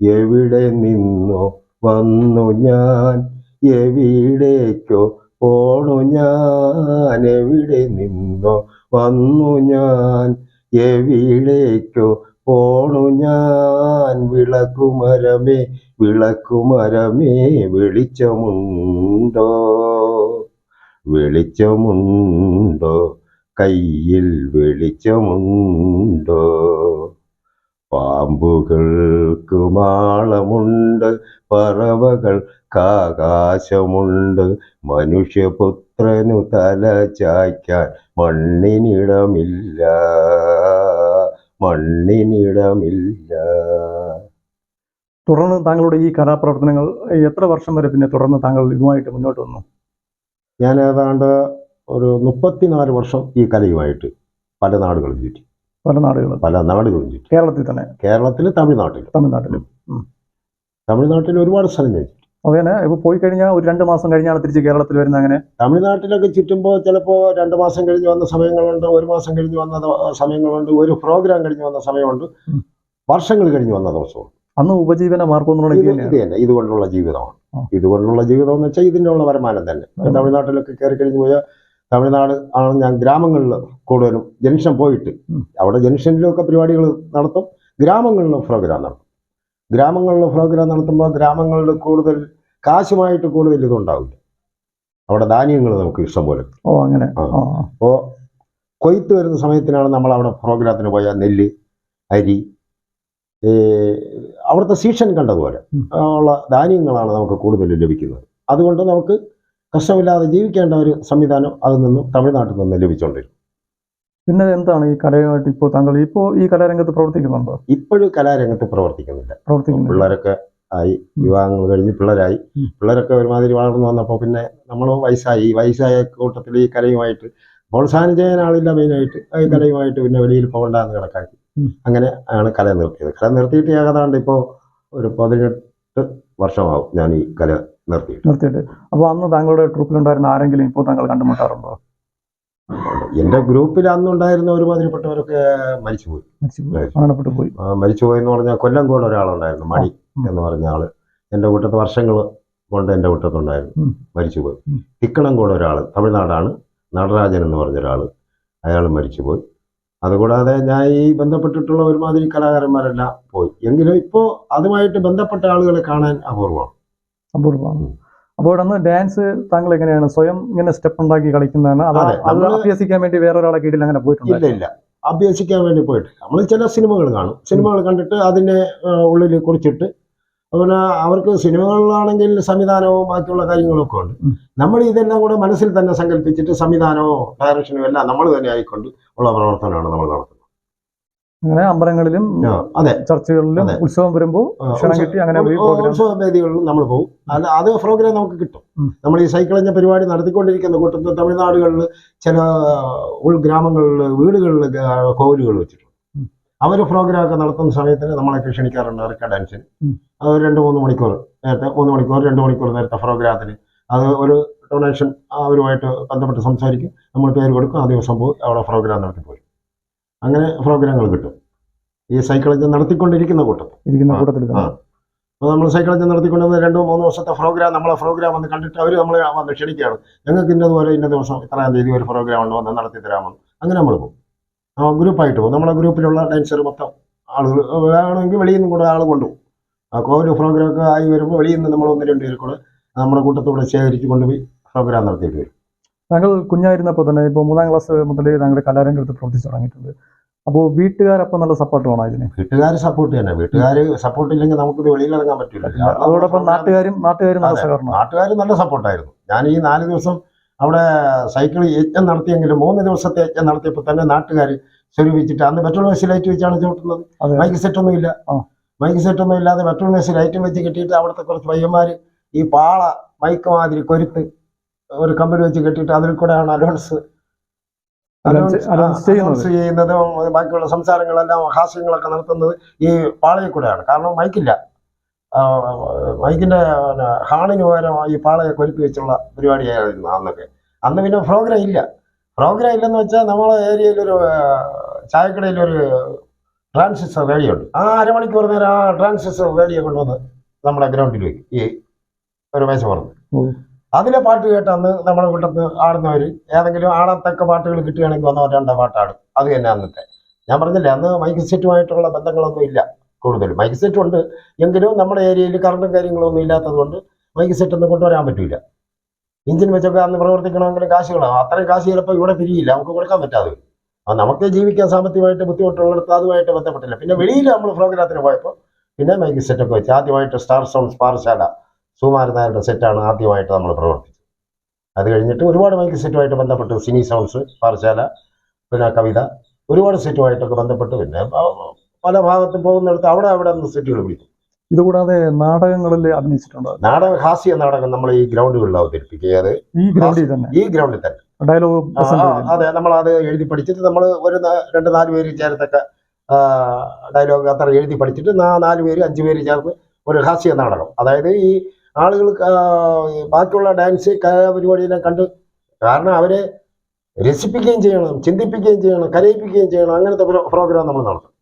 എവിടെ നിന്നോ വന്നു ഞാൻ. എവിടേക്കോ പോണു ഞാൻ. എവിടെ നിന്നോ വന്നു ഞാൻ. എവിടേക്കോ പോണു ഞാൻ വിളക്കുമരമേ വിളക്കുമരമേ വെളിച്ചമുണ്ടോ? വെളിച്ചമുണ്ടോ? കയ്യിൽ വെളിച്ചമുണ്ടോ? പാമ്പുകൾക്ക് മാളമുണ്ട് പറവകൾ കാകാശമുണ്ട്. മനുഷ്യപുത്രനു തല ചായ്ക്കാൻ മണ്ണിനിടമില്ല. മണ്ണിനിടമില്ല. തുടർന്ന് താങ്കളുടെ ഈ കലാപ്രവർത്തനങ്ങൾ എത്ര വർഷം വരെ പിന്നെ തുടർന്ന് താങ്കൾ ഇതുമായിട്ട് മുന്നോട്ട് വന്നു? ഞാൻ ഏതാണ്ട് ഒരു മുപ്പത്തിനാല് വർഷം ഈ കലയുമായിട്ട് പല നാടുകളും ചുറ്റി. പല നാടുകളും. പല നാടുകളും ചുറ്റി. കേരളത്തിൽ തന്നെ? കേരളത്തിൽ തമിഴ്നാട്ടിൽ തമിഴ്നാട്ടിലും. തമിഴ്നാട്ടിൽ ഒരുപാട് സ്ഥലം ഞാൻ അതേനെ ഇപ്പൊ പോയി കഴിഞ്ഞാൽ ഒരു രണ്ട് മാസം കഴിഞ്ഞാണ് തിരിച്ച് കേരളത്തിൽ വരുന്നത് അങ്ങനെ. തമിഴ്നാട്ടിലൊക്കെ ചുറ്റുമ്പോൾ ചിലപ്പോൾ രണ്ട് മാസം കഴിഞ്ഞ് വന്ന സമയങ്ങളുണ്ട് ഒരു മാസം കഴിഞ്ഞ് വന്ന സമയങ്ങളുണ്ട് ഒരു പ്രോഗ്രാം കഴിഞ്ഞ് വന്ന സമയമുണ്ട്. വർഷങ്ങൾ കഴിഞ്ഞ് വന്ന ദിവസവും അന്ന് ഉപജീവന മാർഗം ഇത് തന്നെ ഇതുകൊണ്ടുള്ള ജീവിതമാണ്. ഇതുകൊണ്ടുള്ള ജീവിതം എന്ന് വെച്ചാൽ ഇതിനുള്ള വരുമാനം തന്നെ. തമിഴ്നാട്ടിലൊക്കെ കയറി കഴിഞ്ഞ് പോയാൽ തമിഴ്നാട് ആണ് ഞാൻ ഗ്രാമങ്ങളിൽ കൂടുതലും ജംഗ്ഷൻ പോയിട്ട്. അവിടെ ജംഗ്ഷനിലൊക്കെ പരിപാടികൾ നടത്തും. ഗ്രാമങ്ങളിലും പ്രോഗ്രാം നടത്തും. ഗ്രാമങ്ങളിൽ പ്രോഗ്രാം നടത്തുമ്പോൾ ഗ്രാമങ്ങളിൽ കൂടുതൽ കാശുമായിട്ട് കൂടുതൽ ഇതുണ്ടാവില്ല. അവിടെ ധാന്യങ്ങൾ നമുക്ക് ഇഷ്ടം പോലെ ഓ അങ്ങനെ. അപ്പോൾ കൊയ്ത്ത് വരുന്ന സമയത്തിനാണ് നമ്മൾ അവിടെ പ്രോഗ്രാമത്തിന് പോയ നെല്ല് അരി അവിടുത്തെ സീസൺ കണ്ടതുപോലെ. ഉള്ള ധാന്യങ്ങളാണ് നമുക്ക് കൂടുതൽ ലഭിക്കുന്നത്. അതുകൊണ്ട് നമുക്ക് കഷ്ടമില്ലാതെ ജീവിക്കേണ്ട ഒരു സംവിധാനം അതിൽ നിന്നും തമിഴ്നാട്ടിൽ നിന്ന് ലഭിച്ചുകൊണ്ടിരുന്നു പിന്നെ എന്താണ് ഈ കലയുമായിട്ട് ഇപ്പോൾ താങ്കൾ ഇപ്പോൾ ഈ കലാരംഗത്ത് പ്രവർത്തിക്കുന്നുണ്ടോ? ഇപ്പോഴും കലാരംഗത്ത് പ്രവർത്തിക്കുന്നില്ല. പ്രവർത്തിക്കുന്നു പിള്ളേരൊക്കെ ആയി വിവാഹങ്ങൾ കഴിഞ്ഞ് പിള്ളേരായി. പിള്ളേരൊക്കെ ഒരുമാതിരി വളർന്നു വന്നപ്പോൾ പിന്നെ നമ്മൾ വയസ്സായി. ഈ വയസ്സായ കൂട്ടത്തിൽ ഈ കലയുമായിട്ട് പ്രോത്സാഹനം ചെയ്യാൻ ആളില്ല മെയിനായിട്ട്. ഈ കലയുമായിട്ട് പിന്നെ വെളിയിൽ പോകണ്ടെന്ന് കണക്കാക്കി. ഉം. അങ്ങനെ ആണ് കല നിർത്തിയത്. കല നിർത്തിയിട്ട് ഏകദാണ്ട് ഇപ്പോൾ ഒരു പതിനെട്ട് വർഷമാവും ഞാൻ ഈ കല നിർത്തിയിട്ട്. നിർത്തിയിട്ട്. അപ്പോൾ അന്ന് താങ്കളുടെ ട്രൂപ്പിലുണ്ടായിരുന്ന ആരെങ്കിലും ഇപ്പോൾ താങ്കൾ കണ്ടുമുട്ടാറുണ്ടോ? എന്റെ ഗ്രൂപ്പിൽ അന്നുണ്ടായിരുന്ന ഒരുമാതിരിപ്പെട്ടവരൊക്കെ മരിച്ചുപോയി. മരിച്ചുപോയി. മരണപ്പെട്ടു പോയി. മരിച്ചുപോയി എന്ന് പറഞ്ഞാൽ കൊല്ലംകോട് ഒരാളുണ്ടായിരുന്നു മണി. എന്ന് പറഞ്ഞ ആൾ. എന്റെ കൂട്ടത്ത് വർഷങ്ങൾ കൊണ്ട് എന്റെ കൂട്ടത്തുണ്ടായിരുന്നു മരിച്ചുപോയി. തിക്കണംകോട് ഒരാൾ തമിഴ്നാടാണ് നടരാജൻ എന്ന് പറഞ്ഞ ഒരാൾ അയാൾ മരിച്ചുപോയി. അതുകൂടാതെ ഞാൻ ഈ ബന്ധപ്പെട്ടിട്ടുള്ള ഒരുമാതിരി കലാകാരന്മാരെല്ലാം പോയി. എങ്കിലും ഇപ്പോൾ അതുമായിട്ട് ബന്ധപ്പെട്ട ആളുകളെ കാണാൻ അപൂർവമാണ്. അപൂർവമാണ്. അപ്പോൾ അന്ന് ഡാൻസ് താങ്കൾ എങ്ങനെയാണ്? സ്വയം ഇങ്ങനെ സ്റ്റെപ്പ് ഉണ്ടാക്കി കളിക്കുന്നതാണ്? അത് അഭ്യസിക്കാൻ വേണ്ടി വേറൊരാളെ കീഴിൽ അങ്ങനെ പോയിട്ടുണ്ട്? ഇല്ല അഭ്യസിക്കാൻ വേണ്ടി പോയിട്ട്. നമ്മൾ ചില സിനിമകൾ കാണും. സിനിമകൾ കണ്ടിട്ട് അതിനെ ഉള്ളിൽ കുറിച്ചിട്ട്. അതുപോലെ അവർക്ക് സിനിമകളിലാണെങ്കിൽ സംവിധാനവും ബാക്കിയുള്ള കാര്യങ്ങളൊക്കെ ഉണ്ട്. നമ്മൾ ഇതെല്ലാം കൂടെ മനസ്സിൽ തന്നെ സങ്കല്പിച്ചിട്ട് സംവിധാനവും ഡയറക്ഷനും എല്ലാം നമ്മൾ തന്നെ ആയിക്കൊണ്ട് ഉള്ള പ്രവർത്തനമാണ് നമ്മൾ നടത്തുന്നത്. അങ്ങനെ അമ്പലങ്ങളിലും അതെ. ചർച്ചകളിലും. ഉത്സവം വരുമ്പോൾ ക്ഷണം കിട്ടി അങ്ങനെ ഉത്സവ- വേദികളിലും നമ്മൾ പോകും. അല്ല അത് പ്രോഗ്രാം നമുക്ക് കിട്ടും. നമ്മൾ ഈ സൈക്കിളഞ്ഞ പരിപാടി നടത്തിക്കൊണ്ടിരിക്കുന്ന കൂട്ടത്തിൽ തമിഴ്നാടുകളിൽ ചില ഉൾഗ്രാമങ്ങളിൽ വീടുകളിൽ കോവിലുകൾ വെച്ചിട്ടുണ്ട്. അവർ പ്രോഗ്രാം ഒക്കെ നടത്തുന്ന സമയത്തിന് നമ്മളെ ക്ഷണിക്കാറുണ്ട് അവർക്ക് ഡാൻസിന്. അത് രണ്ട് മൂന്ന് മണിക്കൂർ നേരത്തെ മൂന്ന് മണിക്കൂർ രണ്ട് മണിക്കൂർ നേരത്തെ പ്രോഗ്രാമത്തിന് അത് ഒരു ഡൊണേഷൻ അവരുമായിട്ട് ബന്ധപ്പെട്ട് സംസാരിക്കും. നമ്മൾ പേര് കൊടുക്കും ആ ദിവസം പോയി അവിടെ പ്രോഗ്രാം നടത്തി പോയി അങ്ങനെ പ്രോഗ്രാമുകൾ കിട്ടും. ഈ സൈക്കോളജി നടത്തിക്കൊണ്ടിരിക്കുന്ന കൂട്ടത്തിൽ. ഇരിക്കുന്ന കൂട്ടത്തിൽ ആ. അപ്പോൾ നമ്മൾ സൈക്കോളജി നടത്തിക്കൊണ്ടിരുന്ന രണ്ടോ മൂന്നോ ദിവസത്തെ പ്രോഗ്രാം നമ്മളെ പ്രോഗ്രാം വന്ന് കണ്ടിട്ട് അവർ നമ്മളെ വന്ന് ക്ഷണിക്കുകയാണ്. ഞങ്ങൾക്ക് ഇന്നതുപോലെ ഇന്ന ദിവസം ഇത്രാം തീയതി ഒരു പ്രോഗ്രാം ഉണ്ട് വന്ന് നടത്തി തരാമെന്ന്. അങ്ങനെ നമ്മൾ പോകും. ആ ഗ്രൂപ്പായിട്ട് പോകും. നമ്മളെ ഗ്രൂപ്പിലുള്ള ഡാൻസർ മൊത്തം ആളുകൾ വേണമെങ്കിൽ വെളിയിൽ നിന്നും കൂടെ ആൾ കൊണ്ടുപോകും. ആ കോവിഡ് പ്രോഗ്രാം ഒക്കെ ആയി വരുമ്പോൾ വെളിയിൽ നിന്ന് നമ്മൾ ഒന്ന് രണ്ട് പേര് കൂടെ നമ്മുടെ കൂട്ടത്തോടെ ശേഖരിച്ച് കൊണ്ടുപോയി പ്രോഗ്രാം നടത്തിയിട്ട് വരും. താങ്കൾ കുഞ്ഞായിരുന്നപ്പോൾ തന്നെ ഇപ്പോൾ മൂന്നാം ക്ലാസ് മുതൽ താങ്കളുടെ കലാരംഗത്ത് പ്രവർത്തിച്ചു തുടങ്ങിയിട്ടുണ്ട്. അപ്പോൾ വീട്ടുകാരപ്പം നല്ല സപ്പോർട്ട് വേണം ഇതിന്? വീട്ടുകാർ സപ്പോർട്ട് തന്നെ. വീട്ടുകാർ സപ്പോർട്ട് ഇല്ലെങ്കിൽ നമുക്ക് വെളിയിൽ ഇറങ്ങാൻ പറ്റില്ല. അതോടൊപ്പം നാട്ടുകാരും നാട്ടുകാരും നല്ല. സഹകരണം നാട്ടുകാരും നല്ല സപ്പോർട്ടായിരുന്നു ഞാൻ ഈ നാല് ദിവസം അവിടെ സൈക്കിൾ യജ്ഞം നടത്തിയെങ്കിലും മൂന്ന് ദിവസത്തെ യജ്ഞം നടത്തിയപ്പോൾ തന്നെ നാട്ടുകാർ സ്വരൂപിച്ചിട്ട് അന്ന് പെട്രോൾ മെസ്സിൽ ലൈറ്റ് വെച്ചാണ് ചവിട്ടുന്നത്. മൈക്ക് സെറ്റ് ഒന്നും ഇല്ല. മൈക്ക് സെറ്റ് ഒന്നും ഇല്ലാതെ പെട്രോൾ മെസ്സിൽ ലൈറ്റും വെച്ച് കിട്ടിയിട്ട് അവിടുത്തെ കുറച്ച് പയ്യന്മാർ ഈ പാള മൈക്ക് മാതിരി കൊരുത്ത് ഒരു കമ്പനി വെച്ച് കെട്ടിയിട്ട് അതിൽ കൂടെയാണ് അലോൺസ് announce ചെയ്യുന്നത്. ബാക്കിയുള്ള സംസാരങ്ങളെല്ലാം ഹാസ്യങ്ങളൊക്കെ നടത്തുന്നത് ഈ പാളയിൽ കൂടെയാണ്. കാരണം മൈക്കില്ല. മൈക്കിന്റെ ഹാണിന് പകരം ഈ പാളയെ കൊരുത്തി വെച്ചുള്ള പരിപാടിയായിരുന്നു അന്നൊക്കെ. അന്ന് പിന്നെ പ്രോഗ്രാം ഇല്ല. പ്രോഗ്രാം ഇല്ലെന്ന് വെച്ചാൽ നമ്മളെ ഏരിയയിലൊരു ചായക്കടയിലൊരു ട്രാൻസിസ്റ്റർ റേഡിയോ ഉണ്ട് ആ അരമണിക്കൂർ നേരം ആ ട്രാൻസിസ്റ്റർ റേഡിയോ കൊണ്ടുവന്ന് നമ്മുടെ ഗ്രൗണ്ടിൽ വെക്കും ഈ ഒരു മേശ ഓ. അതിലെ പാട്ട് കേട്ട് അന്ന് നമ്മുടെ കൂട്ടത്ത് ആടുന്നവർ ഏതെങ്കിലും ആടത്തക്ക പാട്ടുകൾ കിട്ടുകയാണെങ്കിൽ വന്ന രണ്ടോ പാട്ടാടും. അത് തന്നെ അന്നത്തെ. ഞാൻ പറഞ്ഞില്ലേ അന്ന് മൈക്ക് സെറ്റുമായിട്ടുള്ള ബന്ധങ്ങളൊന്നും ഇല്ല കൂടുതലും. മൈക്ക് സെറ്റ് ഉണ്ട് എങ്കിലും നമ്മുടെ ഏരിയയിൽ കറണ്ടും കാര്യങ്ങളൊന്നും ഇല്ലാത്തതുകൊണ്ട് മൈക്ക് സെറ്റ് ഒന്നും കൊണ്ടുവരാൻ പറ്റില്ല ഇഞ്ചിൻ വെച്ചൊക്കെ അന്ന് പ്രവർത്തിക്കണമെങ്കിൽ കാശുകളാണ്. അത്രയും കാശ് ചിലപ്പോൾ ഇവിടെ പിരിയില്ല നമുക്ക് കൊടുക്കാൻ പറ്റാതെ അപ്പം നമുക്ക് ജീവിക്കാൻ സാമ്പത്തികമായിട്ട് ബുദ്ധിമുട്ടുള്ളിടത്ത് അതുമായിട്ട് ബന്ധപ്പെട്ടില്ല. പിന്നെ വെളിയിൽ നമ്മൾ പ്രോഗ്രാമത്തിന് പോയപ്പോൾ പിന്നെ മൈക്ക് സെറ്റൊക്കെ വെച്ച് ആദ്യമായിട്ട് സ്റ്റാർ സൗണ്ട്സ് പാറശാല സുമാരൻ നായരുടെ സെറ്റാണ് ആദ്യമായിട്ട് നമ്മൾ പ്രവർത്തിച്ചത്. അത് കഴിഞ്ഞിട്ട് ഒരുപാട് മൈക്ക് സെറ്റുമായിട്ട് ബന്ധപ്പെട്ട് സിനി സൗണ്ട്സ് പാറശാല പിന്നെ കവിത ഒരുപാട് സെറ്റുമായിട്ടൊക്കെ ബന്ധപ്പെട്ട് പിന്നെ പല ഭാഗത്തും പോകുന്നിടത്ത് അവിടെ അവിടെ നിന്ന് സെറ്റുകൾ വിളിക്കും. ഇതുകൂടാതെ നാടകങ്ങളിൽ അഭിനയിച്ചിട്ടുണ്ട്? നാടക ഹാസ്യ നാടകം നമ്മൾ ഈ ഗ്രൗണ്ടുകളിൽ അവതരിപ്പിക്കുകയത് ഈ ഗ്രൗണ്ടിൽ തന്നെ? ഈ ഗ്രൗണ്ടിൽ തന്നെ. ഡയലോഗ് അതെ നമ്മൾ അത് എഴുതി പഠിച്ചിട്ട് നമ്മൾ ഒരു രണ്ട് നാല് പേര് ചേർത്തൊക്കെ ഡയലോഗ് അത്ര എഴുതി പഠിച്ചിട്ട് നാല് പേര് അഞ്ച് പേര് ചേർന്ന് ഒരു ഹാസ്യ നാടകം. അതായത് ഈ ആളുകൾ ബാക്കിയുള്ള ഡാൻസ് കലാപരിപാടിയെല്ലാം കണ്ട് കാരണം അവരെ രസിപ്പിക്കുകയും ചെയ്യണം ചിന്തിപ്പിക്കുകയും ചെയ്യണം കരയിപ്പിക്കുകയും ചെയ്യണം അങ്ങനത്തെ പ്രോഗ്രാം നമ്മൾ നടത്തും.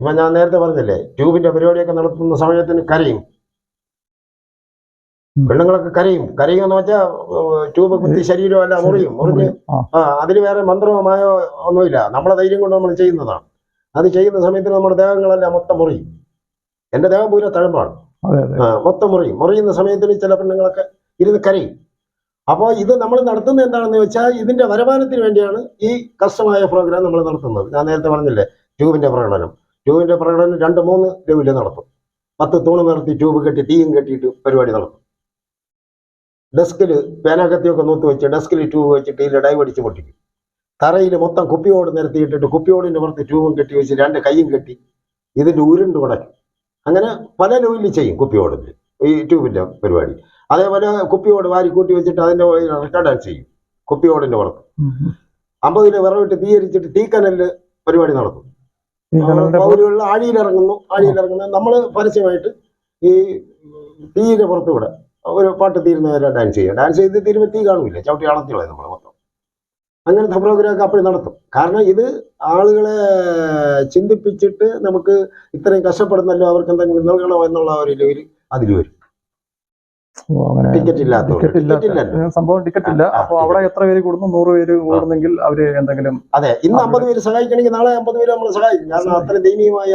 ഇപ്പൊ ഞാൻ നേരത്തെ പറഞ്ഞില്ലേ ട്യൂബിന്റെ പരിപാടിയൊക്കെ നടത്തുന്ന സമയത്തിന് കരയും. പെണ്ണുങ്ങളൊക്കെ കരയും. കരയും എന്ന് വെച്ചാൽ ട്യൂബ് കുത്തി ശരീരം അല്ല മുറിയും. മുറിഞ്ഞ് ആ. അതിൽ അതിന് വേറെ മന്ത്രമോ ഒന്നുമില്ല. നമ്മളെ ധൈര്യം കൊണ്ട് നമ്മൾ ചെയ്യുന്നതാണ്. അത് ചെയ്യുന്ന സമയത്ത് നമ്മുടെ ദേഹങ്ങളെല്ലാം മൊത്തം മുറിയും. എന്റെ ദേഹം പൂര തഴമ്പാണ് മൊത്തം മുറിയും. മുറിയുന്ന സമയത്തിന് ചില പെണ്ണുങ്ങളൊക്കെ ഇരുന്ന് കരയും. അപ്പോൾ ഇത് നമ്മൾ നടത്തുന്നത് എന്താണെന്ന് വെച്ചാൽ ഇതിന്റെ വരുമാനത്തിന് വേണ്ടിയാണ് ഈ കഷ്ടമായ പ്രോഗ്രാം നമ്മൾ നടത്തുന്നത്. ഞാൻ നേരത്തെ പറഞ്ഞില്ലേ ട്യൂബിന്റെ പ്രകടനം. ട്യൂബിന്റെ പ്രകടനം രണ്ട് മൂന്ന് ലെവലിൽ നടത്തും. പത്ത് തൂണ് നിർത്തി ട്യൂബ് കെട്ടി തീയും കെട്ടിയിട്ട് പരിപാടി നടത്തും. ഡെസ്കിൽ പേനാകത്തിയൊക്കെ നൂത്ത് വെച്ച് ഡെസ്കിൽ ട്യൂബ് വെച്ചിട്ട് ഇതിൽ ഡൈവ് അടിച്ച് പൊട്ടിക്കും. തറയിൽ മൊത്തം കുപ്പിയോട് നിരത്തിയിട്ടിട്ട് കുപ്പിയോടിന്റെ പുറത്ത് ട്യൂബും കെട്ടി വെച്ച് രണ്ട് കൈയും കെട്ടി ഇതിന്റെ ഉരുണ്ട് ഉടക്കും അങ്ങനെ പല ലെവലിൽ ചെയ്യും കുപ്പിയോടത്തിൽ ഈ ട്യൂബിന്റെ പരിപാടി. അതേപോലെ കുപ്പിയോട് വാരി കൂട്ടി വെച്ചിട്ട് അതിന്റെ റെക്കോർഡ് ആ ചെയ്യും. കുപ്പിയോടിന്റെ പുറത്ത്. അമ്പത് കിലോ വിറവിട്ട് തീയരിച്ചിട്ട് തീക്കനലിൽ പരിപാടി കലകളുടെ പൗരുകളിൽ ആഴിയിലിറങ്ങുന്നു ആഴിയിലിറങ്ങുന്നു നമ്മൾ പരസ്യമായിട്ട് ഈ തീയുടെ പുറത്തുകൂടെ ഒരു പാട്ട് തീരുന്നവരെ ഡാൻസ് ചെയ്യുക. ഡാൻസ് ചെയ്ത് തീരുമ്പോൾ തീ കാണില്ല ചവിട്ടി അളത്തില്ല നമ്മൾ മൊത്തം. അങ്ങനത്തെ പ്രോഗ്രാമൊക്കെ അപ്പോൾ നടത്തും. കാരണം ഇത് ആളുകളെ ചിന്തിപ്പിച്ചിട്ട് നമുക്ക് ഇത്രയും കഷ്ടപ്പെടുന്നല്ലോ അവർക്ക് എന്തെങ്കിലും നൽകണോ എന്നുള്ള ഒരു ലെവൽ അതിൽ വരും. ടിക്കറ്റ് ഇല്ലാത്ത സംഭവം ടിക്കറ്റ് ഇല്ല. അപ്പൊ അവിടെ എത്ര പേര് കൂടുന്നു? നൂറ് പേര് കൂടുന്നെങ്കിൽ അവർ എന്തെങ്കിലും അതെ ഇന്ന് അമ്പത് പേര് സഹായിക്കണമെങ്കിൽ നാളെ അമ്പത് പേര് നമ്മൾ സഹായിക്കും. കാരണം അത്ര ദയനീയമായ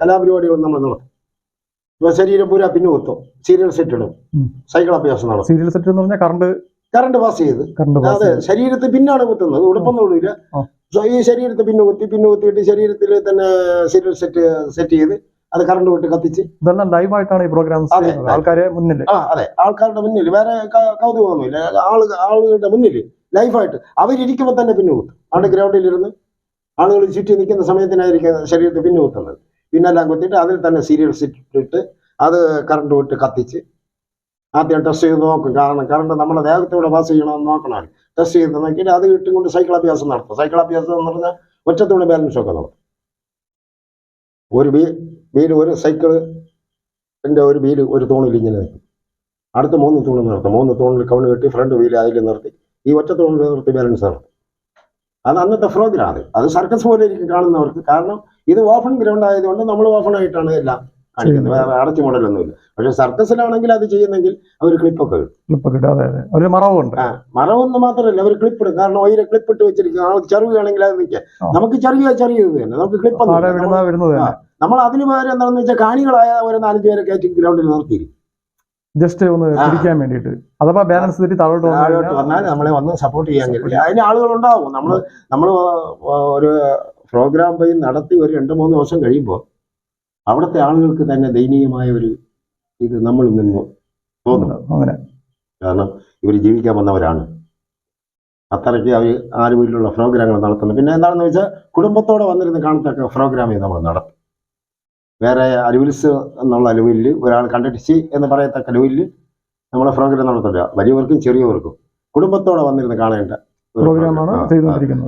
കലാപരിപാടികൾ നമ്മൾ നടത്തും. ശരീരം പൂര പിന്നെ കുത്തും സീരിയൽ സെറ്റ് ഇടും. സൈക്കിൾ അഭ്യാസം നടത്തും. സീരിയൽ സെറ്റ് എന്ന് പറഞ്ഞാൽ കറണ്ട് കറണ്ട് പാസ് ചെയ്ത്. അതെ ശരീരത്തിൽ പിന്നാണ് കുത്തുന്നത്. ഉടുപ്പൊന്നും ഇടില്ല ഈ ശരീരത്തെ പിന്നെ കുത്തി പിന്നെ കുത്തിയിട്ട് ശരീരത്തിൽ തന്നെ സീരിയൽ സെറ്റ് സെറ്റ് ചെയ്ത് അത് കറണ്ട് വിട്ട് കത്തിച്ച്. ഇതെല്ലാം ലൈവായിട്ടാണ് ഈ പ്രോഗ്രാം ആൾക്കാരെ മുന്നിൽ ആ അതെ. ആൾക്കാരുടെ മുന്നിൽ. വേറെ കൗതുകമൊന്നുമില്ല ആൾ ആളുകളുടെ മുന്നിൽ ലൈഫായിട്ട് അവരിയ്ക്കുമ്പോൾ തന്നെ പിന്നെ കുത്തും. അവിടെ ഗ്രൗണ്ടിൽ ഇരുന്ന് ആളുകൾ ചുറ്റി നിൽക്കുന്ന സമയത്തിനായിരിക്കും ശരീരത്തിൽ പിന്നെ കുത്തുന്നത്. പിന്നെല്ലാം കുത്തിയിട്ട് അതിൽ തന്നെ സീരിയൽ സെറ്റ് ഇട്ട് അത് കറണ്ട് വിട്ട് കത്തിച്ച് ആദ്യം ടെസ്റ്റ് ചെയ്ത് നോക്കും. കാരണം കറണ്ട് നമ്മുടെ ദേഹത്തൂടെ പാസ് ചെയ്യണമെന്ന് നോക്കണം ടെസ്റ്റ് ചെയ്ത് നോക്കിയിട്ട് അത് കിട്ടുകൊണ്ട് കൊണ്ട് സൈക്കിൾ അഭ്യാസം നടത്തും. സൈക്കിൾ അഭ്യാസം എന്ന് പറഞ്ഞാൽ ഒറ്റത്തോടെ ബാലൻസ് ഒക്കെ നടത്തും. ഒരു വീ വീൽ ഒരു സൈക്കിൾ എന്റെ ഒരു വീൽ ഒരു തോണിൽ ഇങ്ങനെ നിൽക്കും. അടുത്ത മൂന്ന് തോണിൽ നിർത്തും. മൂന്ന് തോണിൽ കവണ് കെട്ടി ഫ്രണ്ട് വീൽ അതിൽ നിർത്തി. ഈ ഒറ്റ തോണിൽ നിർത്തി ബാലൻസ് നടത്തും. അത് അന്നത്തെ പ്രോഗ്രാം അത് സർക്കസ് പോലെ ഇരിക്കും കാണുന്നവർക്ക്. കാരണം ഇത് ഓപ്പൺ ഗ്രൗണ്ട് ആയതുകൊണ്ട് നമ്മൾ ഓപ്പൺ ആയിട്ടാണ് എല്ലാം. കാണിക്കുന്നത്. വേറെ അടച്ചു മോഡലൊന്നുമില്ല പക്ഷെ സർക്കസിലാണെങ്കിൽ അത് ചെയ്യുന്നെങ്കിൽ അവർ ക്ലിപ്പൊക്കെ ഇടും. ക്ലിപ്പ് കിട്ടും അതെ അതെ. ഒരു മറവുണ്ട്. ആ മറവൊന്നും മാത്രമല്ല അവർ ക്ലിപ്പ് ഇടും. കാരണം ഒയിരെ ക്ലിപ്പ് ഇട്ട് വെച്ചിരിക്കും ആൾ ചെറുകയാണെങ്കിൽ അത് നിൽക്കാം. ആ. നമുക്ക് ചെറിയ ചെറിയ ഇത് തന്നെ. നമുക്ക് ക്ലിപ്പ് നമ്മൾ അതിന് പകരം എന്താണെന്ന് വെച്ചാൽ കാണികളായ ഒരു നാലഞ്ച് പേരെ കയറ്റി ഗ്രൗണ്ടിൽ നിർത്തിയിരിക്കും. ജസ്റ്റ് ഒന്ന്. പിടിക്കാൻ വേണ്ടിയിട്ട്. അഥവാ ബാലൻസ് തെറ്റി താഴോട്ട് താഴോട്ട് വന്നാൽ നമ്മളെ വന്ന് സപ്പോർട്ട് ചെയ്യാൻ കഴിയില്ല. അതിന് ആളുകൾ ഉണ്ടാവും. നമ്മൾ നമ്മൾ ഒരു പ്രോഗ്രാം പോയി നടത്തി ഒരു രണ്ട് മൂന്ന് ദിവസം കഴിയുമ്പോൾ അവിടുത്തെ ആളുകൾക്ക് തന്നെ ദയനീയമായ ഒരു ഇത് നമ്മൾ നിന്ന് തോന്നുന്നു. കാരണം ഇവർ ജീവിക്കാൻ വന്നവരാണ്. അത്രയ്ക്ക് അവർ ആലുവയിലുള്ള പ്രോഗ്രാമുകൾ നടത്തുന്നു പിന്നെ എന്താണെന്ന് വെച്ചാൽ കുടുംബത്തോടെ വന്നിരുന്ന് കാണത്തക്ക പ്രോഗ്രാമേ നമ്മൾ നടത്തും. വേറെ അലുവിൽസ് എന്നുള്ള അലുവിൽ ഒരാൾ കണ്ടിട്ട് എന്ന് പറയത്തക്ക അലുവിൽ നമ്മളെ പ്രോഗ്രാം നടത്തില്ല വലിയവർക്കും ചെറിയവർക്കും കുടുംബത്തോടെ വന്നിരുന്ന് കാണേണ്ട പ്രോഗ്രാമാണ്.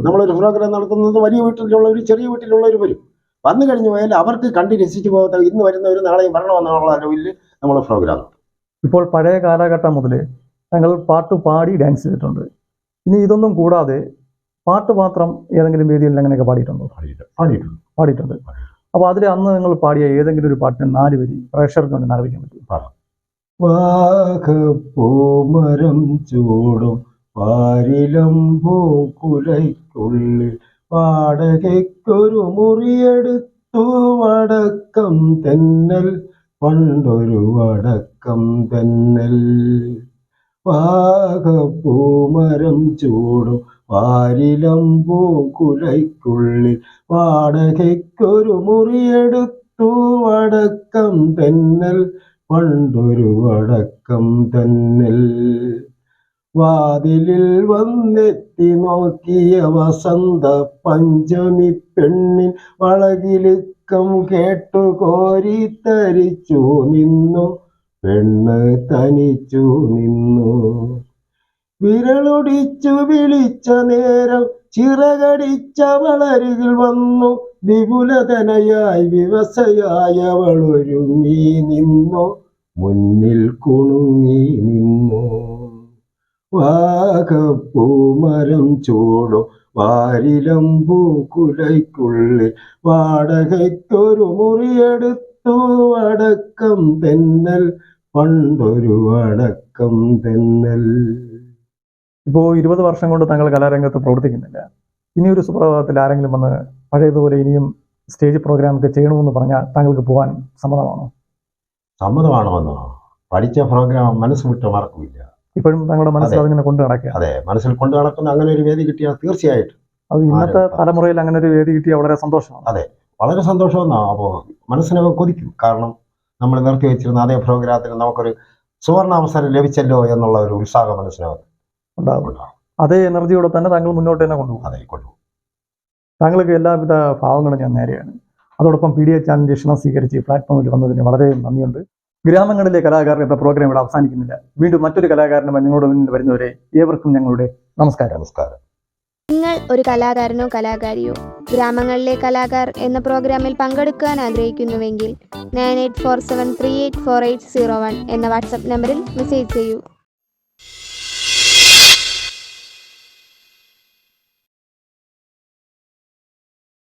നമ്മളൊരു പ്രോഗ്രാം നടത്തുന്നത് വലിയ വീട്ടിലുള്ളവർ ചെറിയ വീട്ടിലുള്ളവർ വരും. വന്നു കഴിഞ്ഞു പോയാൽ അവർക്ക് കണ്ടു രസിച്ചു പോകാത്ത ഇന്ന് വരുന്നവർ നാളെയും വരണമെന്നുള്ള അലവിൽ നമ്മൾ പ്രോഗ്രാം ഇപ്പോൾ പഴയ കാലഘട്ടം മുതൽ ഞങ്ങൾ പാട്ട് പാടി ഡാൻസ് ചെയ്തിട്ടുണ്ട്. ഇനി ഇതൊന്നും കൂടാതെ പാട്ട് മാത്രം ഏതെങ്കിലും വേദിയിൽ അങ്ങനെയൊക്കെ പാടിയിട്ടുണ്ടോ? പാടിയിട്ടുണ്ട്. പാടിയിട്ടുണ്ട്. അപ്പോൾ അതിൽ അന്ന് നിങ്ങൾ പാടിയ ഏതെങ്കിലും ഒരു പാട്ടിന് നാല് വരി പ്രേക്ഷകർക്ക് വേണ്ടി അറിയിക്കാൻ പറ്റും. വാഗപ്പൂമരം ചൂടും പാരിലം പൂക്കുലയ്ക്കുള്ളിൽ വാടകയ്ക്കൊരു മുറിയെടുത്തു വടക്കം തെന്നൽ പണ്ടൊരു വടക്കം തെന്നൽ. വാഗപ്പൂമരം ചൂടും വാരിലം പൂക്കുലയ്ക്കുള്ളിൽ വാടകയ്ക്കൊരു മുറിയെടുത്തു വടക്കം തെന്നൽ പണ്ടൊരു വടക്കം തെന്നൽ. വാതിലിൽ വന്നെത്തി നോക്കിയ വസന്ത പഞ്ചമി പെണ്ണിൻ വളകിലുക്കം കേട്ടു കോരി തരിച്ചു നിന്നു. പെണ്ണ് തനിച്ചു നിന്നു. വിരളൊടിച്ചു വിളിച്ച നേരം ചിറകടിച്ച വളരുകിൽ വന്നു. വിപുലതനയായി വിവസയായവളൊരുങ്ങി നിന്നു. മുന്നിൽ കുണുങ്ങി നിന്നു. വാഗപ്പൂമരം ചൂടോ വാരിലം പൂക്കുലയ്ക്കുള്ളിൽ വാടകയ്ക്കൊരു മുറിയെടുത്തു വടക്കം തെന്നൽ പണ്ടൊരു വടക്കം തെന്നൽ. ഇപ്പോൾ ഇരുപത് വർഷം കൊണ്ട് താങ്കൾ കലാരംഗത്ത് പ്രവർത്തിക്കുന്നില്ല. ഇനി ഒരു സുപ്രഭാതത്തിൽ ആരെങ്കിലും വന്ന് പഴയതുപോലെ ഇനിയും സ്റ്റേജ് പ്രോഗ്രാം ഒക്കെ ചെയ്യണമെന്ന് പറഞ്ഞാൽ താങ്കൾക്ക് പോകാൻ സമ്മതമാണോ? സമ്മതമാണോ എന്നോ? പഠിച്ച പ്രോഗ്രാം മനസ്സ് വിട്ട് മറക്കില്ല. ഇപ്പോഴും തങ്ങളുടെ മനസ്സിൽ അതിങ്ങനെ കൊണ്ടു നടക്കുക അതെ മനസ്സിൽ കൊണ്ടു നടക്കുന്ന അങ്ങനെ ഒരു വേദി കിട്ടിയാൽ തീർച്ചയായിട്ടും അത് ഇന്നത്തെ തലമുറയിൽ അങ്ങനെ ഒരു വേദി കിട്ടിയാൽ വളരെ സന്തോഷമാണ്. അതെ വളരെ സന്തോഷമെന്നാണ് അപ്പോൾ മനസ്സിനൊക്കെ കൊതിക്കും. കാരണം നമ്മൾ നിർത്തി വെച്ചിരുന്ന അതേ പ്രോഗ്രാമത്തിന് നമുക്കൊരു സുവർണ അവസരം ലഭിച്ചല്ലോ എന്നുള്ള ഒരു ഉത്സാഹം മനസ്സിലാവും ഉണ്ടാകും. അതേ എനർജിയോടെ തന്നെ താങ്കൾ മുന്നോട്ട് തന്നെ കൊണ്ടുപോകും. അതെ കൊണ്ടുപോകും. താങ്കൾക്ക് എല്ലാവിധ ഭാവങ്ങളും ഞാൻ നേരെയാണ്. അതോടൊപ്പം പി ഡി എ ചാനലിന്റെ ക്ഷണം സ്വീകരിച്ച് ഈ പ്ലാറ്റ്ഫോമിൽ വന്നതിന് വളരെ നന്ദിയുണ്ട്. ഗ്രാമങ്ങളിലെ കലാകാരൻ എന്ന പ്രോഗ്രാം ഇവിടെ അവസാനിക്കുന്നില്ല. വീണ്ടും മറ്റൊരു കലാകാരനുമായി നിങ്ങളുടെ മുന്നിൽ വരുന്നവരെ ഏവർക്കും ഞങ്ങളുടെ നമസ്കാരം. നമസ്കാരം. നിങ്ങൾ ഒരു കലാകാരനോ കലാകാരിയോ ഗ്രാമങ്ങളിലെ കലാകാർ എന്ന പ്രോഗ്രാമിൽ പങ്കെടുക്കാൻ ആഗ്രഹിക്കുന്നുവെങ്കിൽ nine eight four seven three eight four eight zero one എന്ന വാട്സപ്പ് നമ്പറിൽ മെസ്സേജ് ചെയ്യൂ.